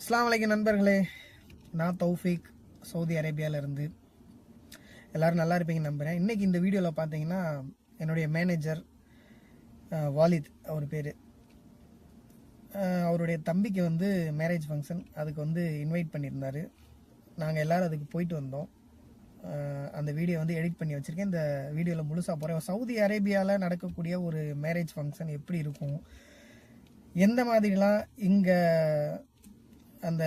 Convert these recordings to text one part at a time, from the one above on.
அஸ்லாம் வலைக்கம் நண்பர்களே நான் தௌஃபீக் சவுதி அரேபியாவிலேருந்து. எல்லாரும் நல்லா இருப்பீங்க நம்புகிறேன் இன்றைக்கி இந்த வீடியோவில் பார்த்தீங்கன்னா என்னுடைய மேனேஜர் வாலித் அவர் பேர். அவருடைய தம்பிக்கு வந்து மேரேஜ் ஃபங்க்ஷன் அதுக்கு வந்து இன்வைட் பண்ணியிருந்தார். நாங்கள் எல்லாரும் அதுக்கு போயிட்டு வந்தோம். அந்த வீடியோ வந்து எடிட் பண்ணி வச்சுருக்கேன். இந்த வீடியோவில் முழுசாக போகிறேன் சவுதி அரேபியாவில் நடக்கக்கூடிய ஒரு மேரேஜ் ஃபங்க்ஷன் எப்படி இருக்கும்? எந்த மாதிரிலாம் இங்கே அந்த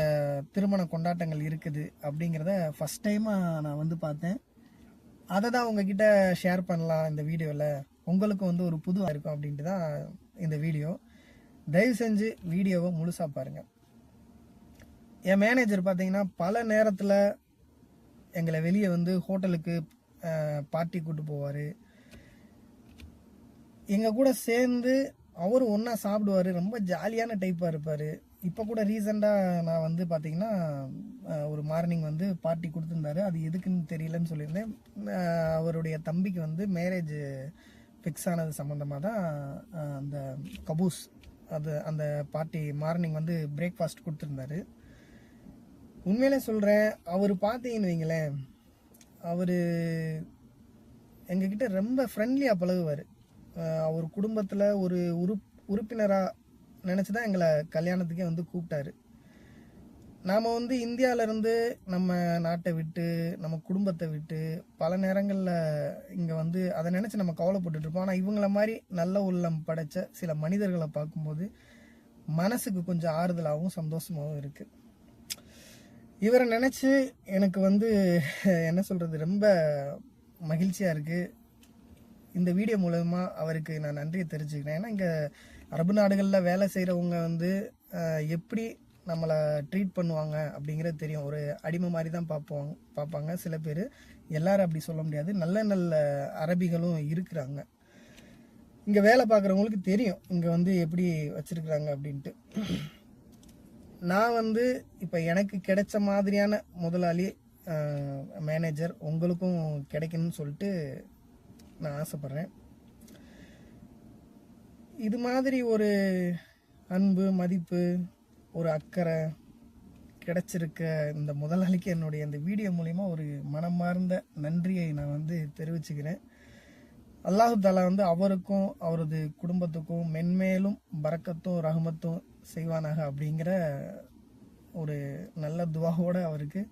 திருமண கொண்டாட்டங்கள் இருக்குது அப்படிங்கிறத ஃபஸ்ட் டைமாக நான் வந்து பார்த்தேன். அதை தான் உங்ககிட்ட ஷேர் பண்ணலாம் இந்த வீடியோவில் உங்களுக்கும் வந்து ஒரு புது இருக்கும் அப்படின்ட்டு தான் இந்த வீடியோ. தயவு செஞ்சு வீடியோவை முழுசாக பாருங்கள் என் மேனேஜர் பார்த்தீங்கன்னா பல நேரத்தில் எங்களை வெளியே வந்து ஹோட்டலுக்கு பார்ட்டி கூட்டு போவார். எங்கள் கூட சேர்ந்து அவரும் ஒன்றா சாப்பிடுவார். ரொம்ப ஜாலியான டைப்பாக இருப்பார். இப்போ கூட ரீசெண்டாக நான் வந்து பார்த்தீங்கன்னா ஒரு மார்னிங் வந்து பார்ட்டி கொடுத்துருந்தாரு. அது எதுக்குன்னு தெரியலன்னு சொல்லியிருந்தேன். அவருடைய தம்பிக்கு வந்து மேரேஜ் ஃபிக்ஸ் ஆனது சம்மந்தமாக தான் அந்த கபூஸ் அது அந்த பார்ட்டி மார்னிங் வந்து பிரேக்ஃபாஸ்ட் கொடுத்துருந்தாரு. உண்மையிலே சொல்கிறேன் அவர் பார்த்தீங்கன்னு வைங்களேன் அவர் எங்ககிட்ட ரொம்ப ஃப்ரெண்ட்லியாக பழகுவார். அவர் குடும்பத்தில் ஒரு உறுப் உறுப்பினராக நினச்சி தான் எங்களை கல்யாணத்துக்கே வந்து கூப்பிட்டாரு. நாம் வந்து இந்தியாவிலேருந்து நம்ம நாட்டை விட்டு நம்ம குடும்பத்தை விட்டு பல நேரங்களில் இங்கே வந்து அதை நினச்சி நம்ம கவலைப்பட்டுட்டு இருப்போம். ஆனால் இவங்கள மாதிரி நல்ல உள்ளம் படைச்ச சில மனிதர்களை பார்க்கும்போது மனசுக்கு கொஞ்சம் ஆறுதலாகவும் சந்தோஷமாகவும் இருக்குது இவரை நினச்சி எனக்கு வந்து என்ன சொல்கிறது ரொம்ப மகிழ்ச்சியாக இருக்குது இந்த வீடியோ மூலயமா அவருக்கு நான் நன்றியை தெரிஞ்சுக்கிறேன் ஏன்னா இங்கே அரபு நாடுகளில் வேலை செய்கிறவங்க வந்து எப்படி நம்மளை ட்ரீட் பண்ணுவாங்க அப்படிங்கிறது தெரியும். ஒரு அடிமை மாதிரி தான் பார்ப்போம் பார்ப்பாங்க. சில பேர் எல்லாரும் அப்படி சொல்ல முடியாது. நல்ல நல்ல அரபிகளும் இருக்கிறாங்க. இங்கே வேலை பார்க்குறவங்களுக்கு தெரியும் இங்கே வந்து எப்படி வச்சுருக்குறாங்க அப்படின்ட்டு. நான் வந்து இப்போ எனக்கு கிடைச்ச மாதிரியான முதலாளி மேனேஜர் உங்களுக்கும் கிடைக்கணும்னு சொல்லிட்டு நான் ஆசைப்பட்றேன். இது மாதிரி ஒரு அன்பு மதிப்பு ஒரு அக்கறை கிடச்சிருக்க இந்த முதலாளிக்கு என்னுடைய இந்த வீடியோ மூலிமா ஒரு மனமார்ந்த நன்றியை நான் வந்து தெரிவிச்சுக்கிறேன். அல்லாஹு தாலா வந்து அவருக்கும் அவரது குடும்பத்துக்கும் மென்மேலும் பறக்கத்தும் ரஹமத்தும் செய்வானாக அப்படிங்கிற ஒரு நல்ல துவாவோடு அவருக்கு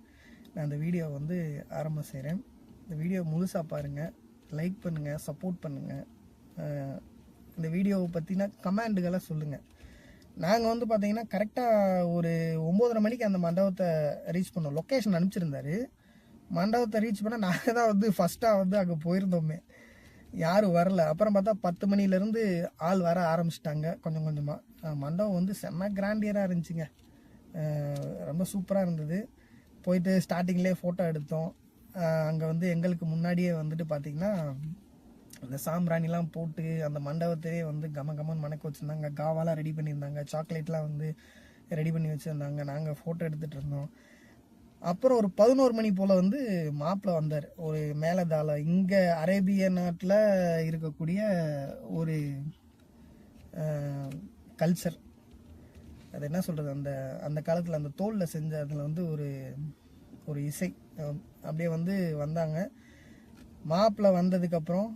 நான் இந்த வீடியோ வந்து ஆரம்பம் செய்கிறேன் இந்த வீடியோ முழுசாக பாருங்கள் லைக் பண்ணுங்கள் சப்போர்ட் பண்ணுங்கள் இந்த வீடியோவை பற்றின கமெண்டுகளை சொல்லுங்கள் நாங்கள் வந்து பார்த்தீங்கன்னா கரெக்டாக ஒரு ஒம்போதரை மணிக்கு அந்த மண்டபத்தை ரீச் பண்ணோம். லொக்கேஷன் அனுப்பிச்சிருந்தாரு. மண்டபத்தை ரீச் பண்ண நாங்கள் தான் வந்து ஃபஸ்ட்டாக வந்து அங்கே போயிருந்தோமே. யாரும் வரல. அப்புறம் பார்த்தா பத்து மணிலேருந்து ஆள் வர ஆரம்பிச்சிட்டாங்க. கொஞ்சம் கொஞ்சமாக மண்டபம் வந்து செம்ம கிராண்டியராக இருந்துச்சுங்க. ரொம்ப சூப்பராக இருந்தது. போயிட்டு ஸ்டார்டிங்லேயே ஃபோட்டோ எடுத்தோம். அங்கே வந்து எங்களுக்கு முன்னாடியே வந்துட்டு பார்த்திங்கன்னா அந்த சாம்பிராணிலாம் போட்டு அந்த மண்டபத்தையே வந்து கம கமன் மணக்க வச்சுருந்தாங்க. காவாலாம் ரெடி பண்ணியிருந்தாங்க. சாக்லேட்லாம் வந்து ரெடி பண்ணி வச்சுருந்தாங்க. நாங்கள் ஃபோட்டோ எடுத்துகிட்டு இருந்தோம். அப்புறம் ஒரு பதினோரு மணி போல் வந்து மாப்பிள்ளை வந்தார். ஒரு மேலதால இங்கே அரேபிய நாட்டில் இருக்கக்கூடிய ஒரு கல்ச்சர் அது என்ன சொல்கிறது அந்த அந்த காலத்தில் அந்த தோலில் செஞ்ச அதில் வந்து ஒரு ஒரு இசை. அப்படியே வந்து வந்தாங்க. மாப்பிள்ளை வந்ததுக்கப்புறம்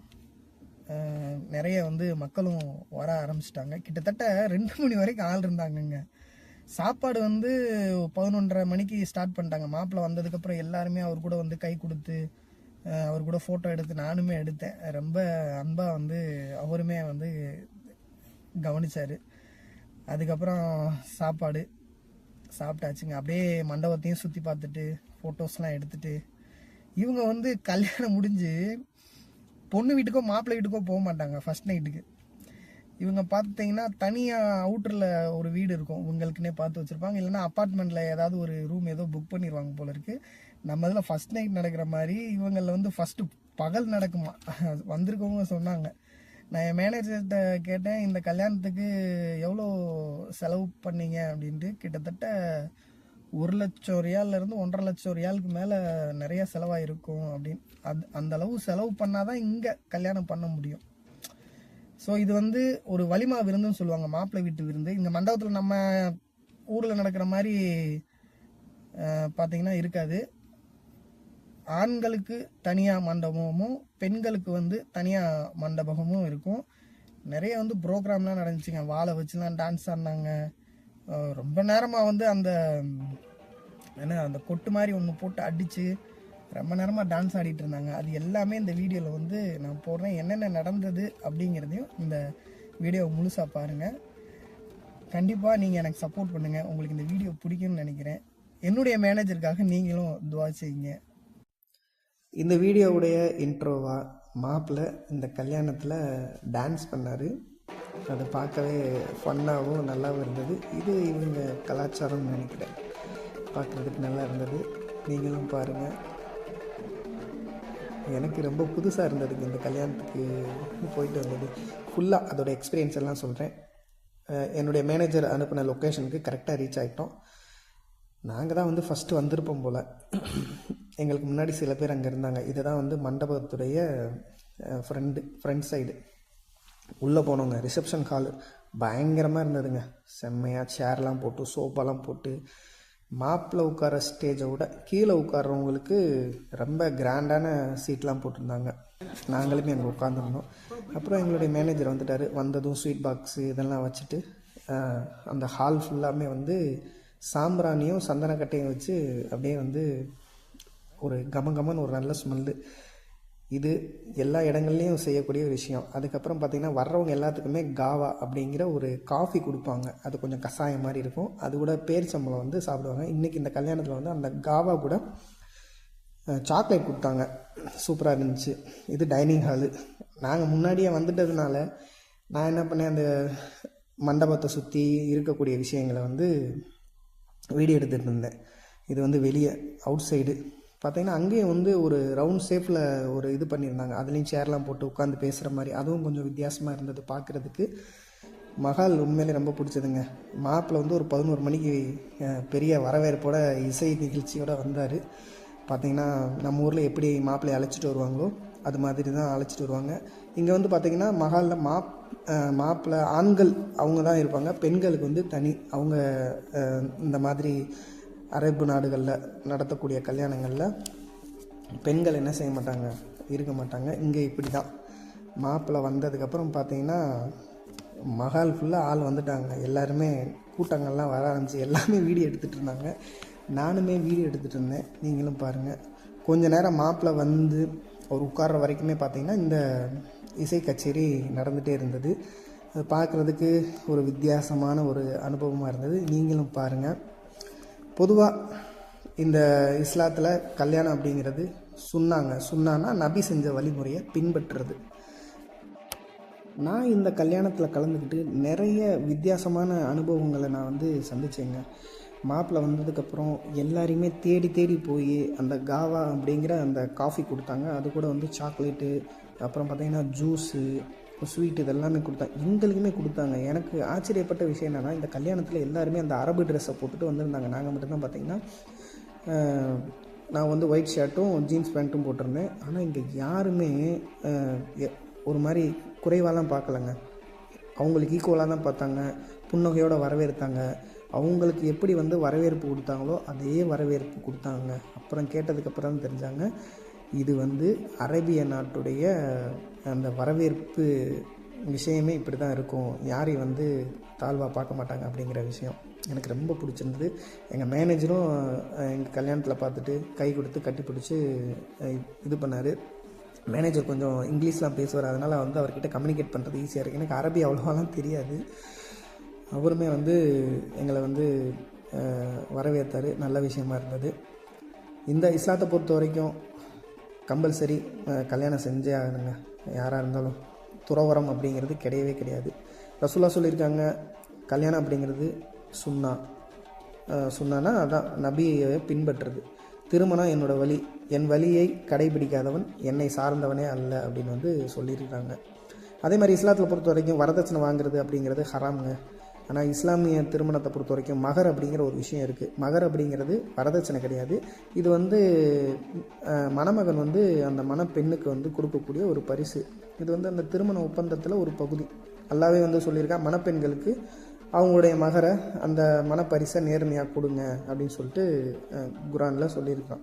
நிறைய வந்து மக்களும் வர ஆரம்பிச்சிட்டாங்க. கிட்டத்தட்ட ரெண்டு மணி வரைக்கும் ஆள் இருந்தாங்கங்க. சாப்பாடு வந்து பதினொன்றரை மணிக்கு ஸ்டார்ட் பண்ணிட்டாங்க. மாப்பிள்ளை வந்ததுக்கப்புறம் எல்லாருமே அவர் கூட வந்து கை கொடுத்து அவர் கூட ஃபோட்டோ எடுத்து நானுமே எடுத்தேன். ரொம்ப அன்பாக வந்து அவருமே வந்து கவனிச்சார். அதுக்கப்புறம் சாப்பாடு சாப்பிட்டாச்சுங்க. அப்படியே மண்டபத்தையும் சுற்றி பார்த்துட்டு ஃபோட்டோஸ்லாம் எடுத்துட்டு இவங்க வந்து கல்யாணம் முடிஞ்சு பொண்ணு வீட்டுக்கோ மாப்பிள்ளை வீட்டுக்கோ போக மாட்டாங்க ஃபர்ஸ்ட் நைட்டுக்கு இவங்க பார்த்தீங்கன்னா தனியாக அவுட்டரில் ஒரு வீடு இருக்கும். இவங்களுக்குன்னே பார்த்து வச்சுருப்பாங்க. இல்லைன்னா அப்பார்ட்மெண்ட்டில் ஏதாவது ஒரு ரூம் ஏதோ புக் பண்ணிடுவாங்க போல இருக்குது நம்ம இதில் ஃபஸ்ட் நைட் நடக்கிற மாதிரி இவங்களில் வந்து ஃபஸ்ட்டு பகல் நடக்குமா? வந்திருக்கவங்க சொன்னாங்க. நான் என் மேனேஜர்கிட்ட கேட்டேன் இந்த கல்யாணத்துக்கு எவ்வளோ செலவு பண்ணீங்க? அப்படின்ட்டு. கிட்டத்தட்ட ஒரு லட்சம் ரியாலிருந்து ஒன்றரை லட்சம் ரியாலுக்கு மேலே நிறைய செலவாயிருக்கும் அப்படின்னு. அது அந்த அளவு செலவு பண்ணாதான் இங்கே கல்யாணம் பண்ண முடியும். ஸோ இது வந்து ஒரு வலிமா விருந்துன்னு சொல்லுவாங்க மாப்பிள்ளை வீட்டு விருந்து. இந்த மண்டபத்தில் நம்ம ஊரில் நடக்கிற மாதிரி பார்த்தீங்கன்னா இருக்காது. ஆண்களுக்கு தனியாக மண்டபமும் பெண்களுக்கு வந்து தனியாக மண்டபமும் இருக்கும். நிறைய வந்து ப்ரோக்ராம்லாம் நடந்துச்சுங்க. வாழை வச்சுலாம் டான்ஸ் ஆடினாங்க. ரொம்ப நேரமாக வந்து அந்த என்ன அந்த கொட்டு மாதிரி ஒன்று போட்டு அடித்து ரொம்ப நேரமாக டான்ஸ் ஆடிட்டு இருந்தாங்க. அது எல்லாமே இந்த வீடியோவில் வந்து நான் போடுறேன். என்னென்ன நடந்தது அப்படிங்கிறதையும் இந்த வீடியோவை முழுசாக பாருங்கள் கண்டிப்பாக நீங்கள் எனக்கு சப்போர்ட் பண்ணுங்கள் உங்களுக்கு இந்த வீடியோ பிடிக்கும்னு நினைக்கிறேன். என்னுடைய மேனேஜருக்காக நீங்களும் துவா செய்யுங்க. இந்த வீடியோவுடைய இன்ட்ரோவா மாப்பிள்ளை இந்த கல்யாணத்தில் டான்ஸ் பண்ணார். அதை பார்க்கவே ஃபன்னாகவும் நல்லாவும் இருந்தது. இது இவங்க கலாச்சாரம்னு நினைக்கிறேன். பார்க்குறதுக்கு நல்லா இருந்தது. நீங்களும் பாருங்கள் எனக்கு ரொம்ப புதுசாக இருந்ததுங்க இந்த கல்யாணத்துக்கு போயிட்டு வந்தது. ஃபுல்லாக அதோட எக்ஸ்பீரியன்ஸ் எல்லாம் சொல்கிறேன் என்னுடைய மேனேஜர் அனுப்பின லொக்கேஷனுக்கு கரெக்டாக ரீச் ஆகிட்டோம் நாங்கள் தான் வந்து ஃபஸ்ட்டு வந்திருப்போம் போல். எங்களுக்கு முன்னாடி சில பேர் அங்கே இருந்தாங்க. இதுதான் வந்து மண்டபத்துடைய ஃப்ரெண்டு ஃப்ரண்ட் சைடு உள்ளே போனோங்க. ரிசப்ஷன் ஹாலு பயங்கரமாக இருந்ததுங்க. செம்மையாக சேர்லாம் போட்டு சோஃபாலாம் போட்டு மாப்பில் உட்கார ஸ்டேஜை விட கீழே உட்காரவங்களுக்கு ரொம்ப கிராண்டான சீட்லாம் போட்டிருந்தாங்க. நாங்களுமே அங்கே உட்காந்துருந்தோம் அப்புறம் எங்களுடைய மேனேஜர் வந்துட்டார். வந்ததும் ஸ்வீட் பாக்ஸு இதெல்லாம் வச்சுட்டு அந்த ஹால் ஃபுல்லாமே வந்து சாம்பிராணியும் சந்தனக்கட்டையும் வச்சு அப்படியே வந்து ஒரு கமகமன்னு ஒரு நல்ல ஸ்மெல்லு இது எல்லா இடங்கள்லையும் செய்யக்கூடிய ஒரு விஷயம். அதுக்கப்புறம் பார்த்திங்கன்னா வர்றவங்க எல்லாத்துக்குமே காவா அப்படிங்கிற ஒரு காஃபி கொடுப்பாங்க. அது கொஞ்சம் கஷாயம் மாதிரி இருக்கும். அது கூட பேரிச்சம்பளம் வந்து சாப்பிடுவாங்க. இன்றைக்கி இந்த கல்யாணத்தில் வந்து அந்த காவா கூட சாக்லேட் கொடுத்தாங்க. சூப்பராக இருந்துச்சு. இது டைனிங் ஹாலு நாங்கள் முன்னாடியே வந்துட்டதுனால நான் என்ன பண்ணேன் அந்த மண்டபத்தை சுற்றி இருக்கக்கூடிய விஷயங்களை வந்து வீடியோ எடுத்துகிட்டு இருந்தேன். இது வந்து வெளியே அவுட் சைடு பார்த்தீங்கன்னா அங்கேயும் வந்து ஒரு ரவுண்ட் ஷேப்பில் ஒரு இது பண்ணியிருந்தாங்க. அதுலேயும் சேர்லாம் போட்டு உட்காந்து பேசுகிற மாதிரி. அதுவும் கொஞ்சம் வித்தியாசமாக இருந்தது பார்க்குறதுக்கு மகால் உண்மையிலே ரொம்ப பிடிச்சதுங்க. மாப்பிள்ளை வந்து ஒரு பதினோரு மணிக்கு பெரிய வரவேற்போட இசை நிகழ்ச்சியோடு வந்தார். பார்த்தீங்கன்னா நம்ம ஊரில் எப்படி மாப்பிள்ளையை அழைச்சிட்டு வருவாங்களோ அது மாதிரி தான் அழைச்சிட்டு வருவாங்க. இங்கே வந்து பார்த்திங்கன்னா மகாலில் மாப் மாப்பிள்ளை ஆண்கள் அவங்க தான் இருப்பாங்க. பெண்களுக்கு வந்து தனி அவங்க இந்த மாதிரி அரபு நாடுகளில் நடத்தக்கூடிய கல்யாணங்களில் பெண்கள் என்ன செய்ய மாட்டாங்க? இருக்க மாட்டாங்க. இங்கே இப்படி தான் மாப்பிள்ளை வந்ததுக்கப்புறம் பார்த்தீங்கன்னா மகால் ஃபுல்லாக ஆள் வந்துட்டாங்க. எல்லாருமே கூட்டங்கள்லாம் வர ஆரம்பிச்சு எல்லாமே வீடியோ எடுத்துகிட்டு இருந்தாங்க. நானுமே வீடியோ எடுத்துகிட்டு இருந்தேன். நீங்களும் பாருங்கள் கொஞ்ச நேரம் மாப்பிள்ளை வந்து அவர் உட்கார்ற வரைக்குமே பார்த்தீங்கன்னா இந்த இசை கச்சேரி நடந்துகிட்டே இருந்தது. அது பார்க்குறதுக்கு ஒரு வித்தியாசமான ஒரு அனுபவமாக இருந்தது. நீங்களும் பாருங்கள் பொதுவாக இந்த இஸ்லாத்தில் கல்யாணம் அப்படிங்கிறது சொன்னாங்க. சொன்னான்னா நபி செஞ்ச வழிமுறையை பின்பற்றுறது. நான் இந்த கல்யாணத்தில் கலந்துக்கிட்டு நிறைய வித்தியாசமான அனுபவங்களை நான் வந்து சந்திச்சேங்க. மாப்பிள்ளை வந்ததுக்கப்புறம் எல்லாரையுமே தேடி தேடி போய் அந்த காவா அப்படிங்கிற அந்த காஃபி கொடுத்தாங்க. அது கூட வந்து சாக்லேட்டு அப்புறம் பார்த்திங்கன்னா ஜூஸு ஸ்வீட் இதெல்லாமே கொடுத்தாங்க எங்களுக்குமே கொடுத்தாங்க. எனக்கு ஆச்சரியப்பட்ட விஷயம் என்னென்னா இந்த கல்யாணத்தில் எல்லாருமே அந்த அரபு ட்ரெஸ்ஸை போட்டுட்டு வந்திருந்தாங்க. நாங்கள் மட்டும்தான் பார்த்தீங்கன்னா நான் வந்து ஒயிட் ஷர்ட்டும் ஜீன்ஸ் பேண்ட்டும் போட்டிருந்தேன். ஆனால் இங்கே யாருமே எ- ஒரு மாதிரி குறைவாலாம் பார்க்கலங்க. அவங்களுக்கு ஈக்குவலாக தான் பார்த்தாங்க. புன்னகையோடு வரவேற்பாங்க அவங்களுக்கு எப்படி வந்து வரவேற்பு கொடுத்தாங்களோ அதே வரவேற்பு கொடுத்தாங்க. அப்புறம் கேட்டதுக்கப்புறம் தான் தெரிஞ்சாங்க. இது வந்து அரேபிய நாட்டுடைய அந்த வரவேற்பு விஷயமே இப்படி தான் இருக்கும். யாரையும் வந்து தாழ்வாக பார்க்க மாட்டாங்க அப்படிங்கிற விஷயம் எனக்கு ரொம்ப பிடிச்சிருந்தது. எங்கள் மேனேஜரும் எங்கள் கல்யாணத்தில் பார்த்துட்டு கை கொடுத்து கட்டி பிடிச்சி இது பண்ணார். மேனேஜர் கொஞ்சம் இங்கிலீஷ்லாம் பேசுவார். அதனால் வந்து அவர்கிட்ட கம்யூனிகேட் பண்ணுறது ஈஸியாக இருக்குது எனக்கு அரபி அவ்வளோவாலாம் தெரியாது. அவருமே வந்து எங்களை வந்து வரவேற்றார். நல்ல விஷயமா இருந்தது. இந்த இஸ்லாத்தை பொறுத்த வரைக்கும் கம்பல்சரி கல்யாணம் செஞ்சே ஆகணுங்க. யாராக இருந்தாலும். துறவரம் அப்படிங்கிறது கிடையவே கிடையாது. ரசூலா சொல்லியிருக்காங்க கல்யாணம் அப்படிங்கிறது சுண்ணா. சுண்ணானா அதான் நபியை பின்பற்றுறது. திருமணம் என்னோட வழி. என் வழியை கடைபிடிக்காதவன் என்னை சார்ந்தவனே அல்ல அப்படின்னு வந்து சொல்லியிருக்காங்க. அதே மாதிரி இஸ்லாத்தில் பொறுத்த வரைக்கும் வரதட்சணை வாங்குறது அப்படிங்கிறது ஹராம்ங்க. ஆனால் இஸ்லாமிய திருமணத்தை பொறுத்த வரைக்கும் மகர் அப்படிங்கிற ஒரு விஷயம் இருக்குது மகர் அப்படிங்கிறது வரதட்சணை கிடையாது. இது வந்து மணமகன் வந்து அந்த மணப்பெண்ணுக்கு வந்து கொடுக்கக்கூடிய ஒரு பரிசு. இது வந்து அந்த திருமண ஒப்பந்தத்தில் ஒரு பகுதி. நல்லாவே வந்து சொல்லியிருக்கா மணப்பெண்களுக்கு அவங்களுடைய மகரை அந்த மனப்பரிசை நேர்மையாக கொடுங்க அப்படின்னு சொல்லிட்டு குரானில் சொல்லியிருக்கான்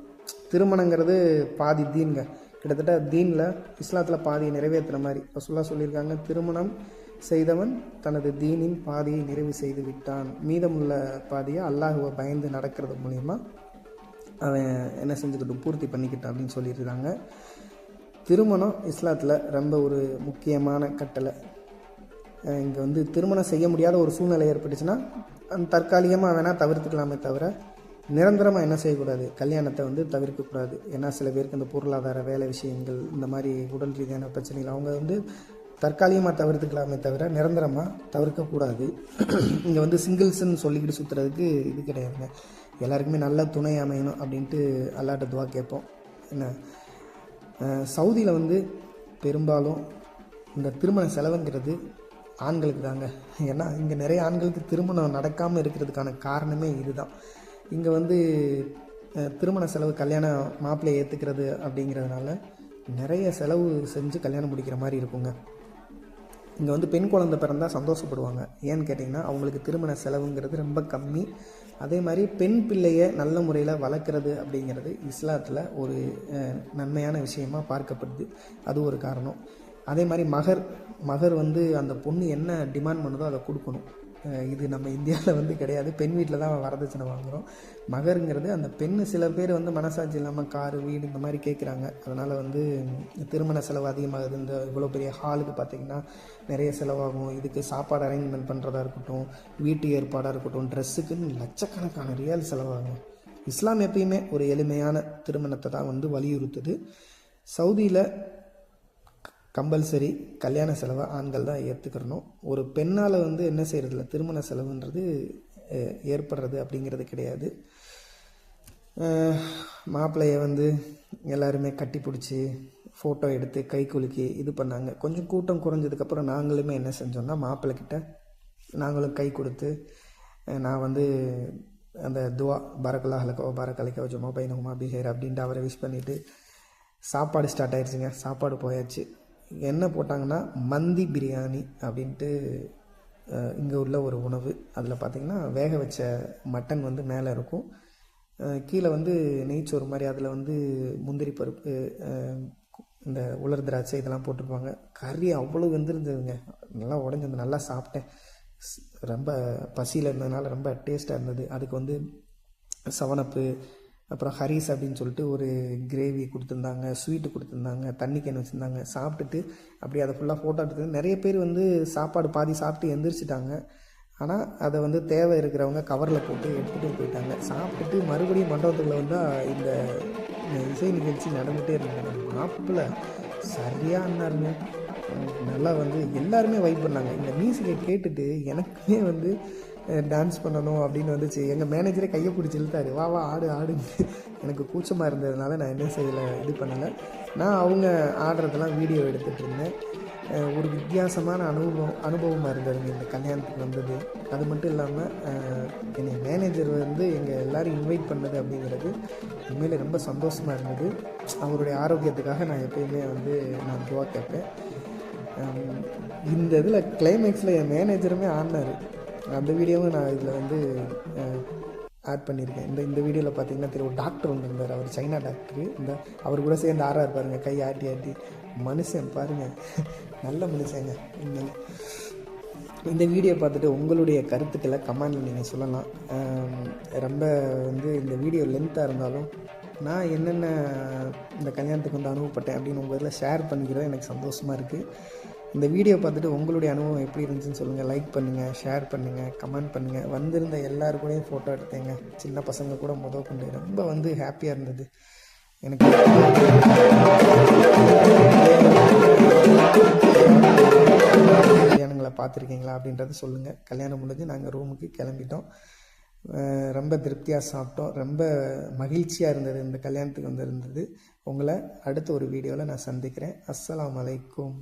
திருமணங்கிறது பாதி தீன்க கிட்டத்தட்ட தீனில் இஸ்லாத்தில் பாதியை நிறைவேற்றுற மாதிரி. ரசூல்லா சொல்லியிருக்காங்க திருமணம் செய்தவன் தனது தீனின் பாதியை நிறைவு செய்து விட்டான். மீதமுள்ள பாதியை அல்லாஹுவை பயந்து நடக்கிறது மூலிமா அவன் என்ன செஞ்சுக்கிட்டும் பூர்த்தி பண்ணிக்கிட்டான் அப்படின்னு சொல்லியிருக்காங்க. திருமணம் இஸ்லாத்தில் ரொம்ப ஒரு முக்கியமான கட்டளை. இங்கே வந்து திருமணம் செய்ய முடியாத ஒரு சூழ்நிலை ஏற்பட்டுச்சுன்னா அந்த தற்காலிகமாக வேணால் தவிர்த்துக்கலாமே தவிர நிரந்தரமாக என்ன செய்யக்கூடாது? கல்யாணத்தை வந்து தவிர்க்கக்கூடாது. ஏன்னா சில பேருக்கு இந்த பொருளாதார வேலை விஷயங்கள் இந்த மாதிரி உடல் ரீதியான பிரச்சனைகள் அவங்க வந்து தற்காலிகமாக தவிர்த்துக்கலாமே தவிர நிரந்தரமாக தவிர்க்கக்கூடாது. இங்கே வந்து சிங்கிள்ஸ்ன்னு சொல்லிக்கிட்டு சுற்றுறதுக்கு இது கிடையாதுங்க. எல்லாருக்குமே நல்ல துணை அமையணும் அப்படின்ட்டு அல்லாட்ட துவா கேட்போம். என்ன? சவுதியில் வந்து பெரும்பாலும் இந்த திருமண செலவுங்கிறது ஆண்களுக்கு தாங்க. ஏன்னா இங்கே நிறைய ஆண்களுக்கு திருமணம் நடக்காமல் இருக்கிறதுக்கான காரணமே இதுதான். இங்கே வந்து திருமண செலவு கல்யாணம் மாப்பிள்ளையை ஏற்றுக்கிறது அப்படிங்கிறதுனால நிறைய செலவு செஞ்சு கல்யாணம் முடிக்கிற மாதிரி இருக்குங்க. இங்கே வந்து பெண் குழந்தை பிறந்தா சந்தோஷப்படுவாங்க. ஏன்னு கேட்டிங்கன்னா அவங்களுக்கு திருமண செலவுங்கிறது ரொம்ப கம்மி. அதே மாதிரி பெண் பிள்ளையை நல்ல முறையில் வளர்க்குறது அப்படிங்கிறது இஸ்லாத்தில் ஒரு நன்மையான விஷயமா பார்க்கப்படுது. அது ஒரு காரணம். அதே மாதிரி மகர் மகர் வந்து அந்த பொண்ணு என்ன டிமாண்ட் பண்ணுதோ அதை கொடுக்கணும். இது நம்ம இந்தியாவில் வந்து கிடையாது. பெண் வீட்டில் தான் வரதட்சணை வாங்குகிறோம் மகருங்கிறது அந்த பெண் சில பேர் வந்து மனசாட்சி இல்லாமல் காரு வீடு இந்த மாதிரி கேட்குறாங்க அதனால் வந்து திருமண செலவு அதிகமாகுது. இந்த இவ்வளோ பெரிய ஹாலுக்கு பார்த்திங்கன்னா நிறைய செலவாகும். இதுக்கு சாப்பாடு அரேஞ்ச்மெண்ட் பண்ணுறதா இருக்கட்டும் வீட்டு ஏற்பாடாக இருக்கட்டும் ட்ரெஸ்ஸுக்குன்னு லட்சக்கணக்கான ரியல் செலவாகும். இஸ்லாம் எப்பயுமே ஒரு எளிமையான திருமணத்தை தான் வந்து வலியுறுத்துது. சவுதியில் கம்பல்சரி கல்யாண செலவை ஆண்கள் தான் ஏற்றுக்கிறணும் ஒரு பெண்ணால் வந்து என்ன செய்கிறதில்ல திருமண செலவுன்றது ஏற்படுறது அப்படிங்கிறது கிடையாது. மாப்பிள்ளைய வந்து எல்லாருமே கட்டி பிடிச்சி ஃபோட்டோ எடுத்து கை குலுக்கி இது பண்ணாங்க. கொஞ்சம் கூட்டம் குறைஞ்சதுக்கப்புறம் நாங்களுமே என்ன செஞ்சோம்னா மாப்பிள்ளை கிட்ட நாங்களும் கை கொடுத்து நான் வந்து அந்த துவா பரக்கலா ஹலக்கோ பரக்கலைக்கோ ஜுமா பைனகுமா பிஹேர் அப்படின்ட்டு அவரை விஷ் பண்ணிவிட்டு சாப்பாடு ஸ்டார்ட் ஆயிடுச்சுங்க சாப்பாடு போயாச்சு. என்ன போட்டாங்கன்னா மந்தி பிரியாணி அப்படின்ட்டு இங்கே உள்ள ஒரு உணவு. அதில் பார்த்திங்கன்னா வேக வச்ச மட்டன் வந்து மேலே இருக்கும். கீழே வந்து நெய்ச்சோறு மாதிரி அதில் வந்து முந்திரி பருப்பு இந்த உலர் திராட்சை இதெல்லாம் போட்டிருப்பாங்க. கறி அவ்வளோ வெந்திருந்ததுங்க. நல்லா உடஞ்சிருந்து நல்லா சாப்பிட்டேன். ரொம்ப பசியில் இருந்ததுனால ரொம்ப டேஸ்ட்டாக இருந்தது. அதுக்கு வந்து சவனப்பு அப்புறம் ஹரிஸ் அப்படின்னு சொல்லிட்டு ஒரு கிரேவி கொடுத்துருந்தாங்க ஸ்வீட்டு கொடுத்துருந்தாங்க தண்ணி கேன் வச்சுருந்தாங்க. சாப்பிட்டுட்டு அப்படியே அதை ஃபுல்லாக ஃபோட்டோ எடுத்து நிறைய பேர் வந்து சாப்பாடு பாதி சாப்பிட்டு எந்திரிச்சிட்டாங்க. ஆனால் அதை வந்து தேவை இருக்கிறவங்க கவரில் போட்டு எடுத்துகிட்டு போயிட்டாங்க. சாப்பிட்டுட்டு மறுபடியும் மண்டபத்துக்குள்ளே வந்தால் இந்த இந்த இசை நிகழ்ச்சி நடந்துகிட்டே இருந்தாங்க மாப்பிள்ளை சரியாக இருந்தாருங்க. நல்லா வந்து எல்லாருமே வைப் பண்ணாங்க. இந்த மியூசிக்கை கேட்டுட்டு எனக்குமே வந்து டான்ஸ் பண்ணணும் அப்படின்னு வந்துச்சு. எங்கள் மேனேஜரே கையை பிடிச்சி இழுத்தாரு. வா வா ஆடு ஆடுன்னு. எனக்கு கூச்சமாக இருந்ததுனால நான் என்ன செய்யலை இது பண்ணலை. நான் அவங்க ஆடுறதெல்லாம் வீடியோ எடுத்துகிட்டு இருந்தேன். ஒரு வித்தியாசமான அனுபவம் அனுபவமாக இருந்ததுங்க இந்த கல்யாணத்துக்கு வந்தது. அது மட்டும் இல்லாமல் என்னை மேனேஜர் வந்து எங்கள் எல்லோரும் இன்வைட் பண்ணது அப்படிங்கிறது உண்மையில் ரொம்ப சந்தோஷமாக இருந்தது. அவருடைய ஆரோக்கியத்துக்காக நான் எப்பயுமே வந்து நான் துவா கேட்பேன். இந்த இதில் கிளைமேக்ஸில் என் மேனேஜருமே ஆடினார். அந்த வீடியோவும் நான் இதில் வந்து ஆட் பண்ணியிருக்கேன். இந்த இந்த வீடியோவில் பார்த்தீங்கன்னா தெரியும் ஒரு டாக்டர் ஒன்று இருந்தார். அவர் சைனா டாக்டர் இந்த அவர் கூட சேர்ந்து ஆறா இருப்பாருங்க. கை ஆட்டி ஆட்டி. மனுஷன் பாருங்கள் நல்ல மனுஷங்க. இந்த வீடியோ பார்த்துட்டு உங்களுடைய கருத்துக்களை கமெண்டில் நீங்கள் சொல்லலாம். ரொம்ப வந்து இந்த வீடியோ லென்த்தாக இருந்தாலும் நான் என்னென்ன இந்த கல்யாணத்துக்கு வந்து அனுபவப்பட்டேன் அப்படின்னு உங்கள் இதில் ஷேர் பண்ணிக்கிறது எனக்கு சந்தோஷமாக இருக்குது இந்த வீடியோ பார்த்துட்டு உங்களுடைய அனுபவம் எப்படி இருந்துச்சுன்னு சொல்லுங்கள் லைக் பண்ணுங்கள் ஷேர் பண்ணுங்கள் கமெண்ட் பண்ணுங்கள் வந்திருந்த எல்லாரு கூடயும் ஃபோட்டோ எடுத்தேங்க. சின்ன பசங்க கூட முத கொண்டு. ரொம்ப வந்து ஹாப்பியாக இருந்தது. எனக்கு கல்யாணங்களை பார்த்துருக்கீங்களா அப்படின்றத சொல்லுங்கள் கல்யாணம் முடிஞ்சு நாங்கள் ரூமுக்கு கிளம்பிட்டோம். ரொம்ப திருப்தியாக சாப்பிட்டோம். ரொம்ப மகிழ்ச்சியாக இருந்தது. இந்த கல்யாணத்துக்கு வந்திருந்தது. உங்களை அடுத்த ஒரு வீடியோவில் நான் சந்திக்கிறேன். அஸ்லாம் அலைக்கும்.